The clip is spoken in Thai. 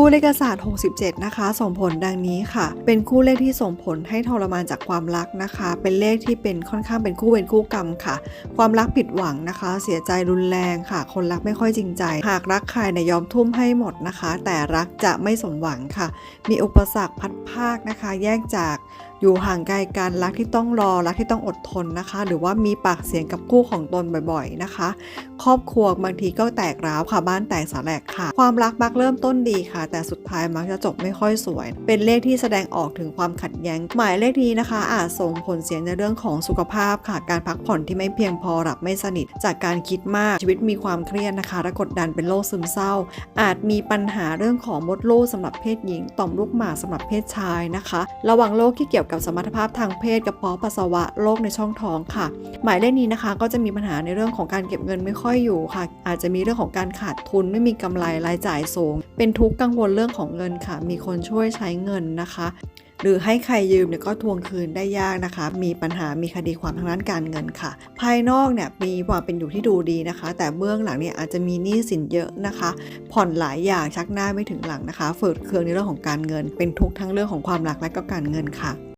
คู่เลขศาสตร์ 67 นะคะ ส่งผลดังนี้ค่ะ เป็นคู่เลขที่ส่งผลให้ทรมานจากความรักนะคะ เป็นเลขที่เป็นค่อนข้างเป็นคู่เวรคู่กรรมค่ะ ความรักผิดหวังนะคะ เสียใจรุนแรงค่ะ คนรักไม่ค่อยจริงใจ หากรักใครเนี่ยยอมทุ่มให้หมดนะคะ แต่รักจะไม่สมหวังค่ะ มีอุปสรรคพัดภาคนะคะ แยกจากอยู่ห่างไกลกันรักที่ต้องรอรักที่ต้องอดทนนะคะ หรือว่ามีปากเสียงกับคู่ของตนบ่อยๆนะคะ ครอบครัวบางทีก็แตกร้าวค่ะบ้านแตกสาแหลกค่ะ ความรักมักเริ่มต้นดีค่ะ แต่สุดท้ายมักจะจบไม่ค่อยสวย เป็นเลขที่แสดงออกถึงความขัดแย้ง หมายเลขนี้นะคะ อาจส่งผลเสียในเรื่องของสุขภาพค่ะ การพักผ่อนที่ไม่เพียงพอหลับไม่สนิท จากการคิดมากชีวิตมีความเครียดนะคะและกดดันเป็นโรคซึมเศร้า อาจมีปัญหาเรื่องของมดลูกสำหรับเพศหญิง ต่อมลูกหมากสำหรับเพศชายนะคะ ระวังโรคที่เกี่ยวกับสมรรถภาพทางเพศกระเพาะปัสสาวะโรคในช่องท้องค่ะ หมายเลขนี้นะคะก็จะมีปัญหาในเรื่องของการเก็บเงินไม่ค่อยอยู่ค่ะ อาจจะมีเรื่องของการขาดทุนไม่มีกำไรรายจ่ายสูง เป็นทุกข์กังวลเรื่องของเงินค่ะ มีคนช่วยใช้เงินนะคะหรือให้ใครยืมเนี่ยก็ทวงคืนได้ยากนะคะ มีปัญหา มีคดีความทางด้านการเงินค่ะ ภายนอกเนี่ยมีความเป็นอยู่ที่ดูดีนะคะ แต่เบื้องหลังเนี่ยอาจจะมีหนี้สินเยอะนะคะ ผ่อนหลายอย่างชักหน้าไม่ถึงหลังนะคะฝืดเคืองในเรื่องของการเงิน เป็นทุกข์ทั้งเรื่องของความรักและก็การเงินค่ะ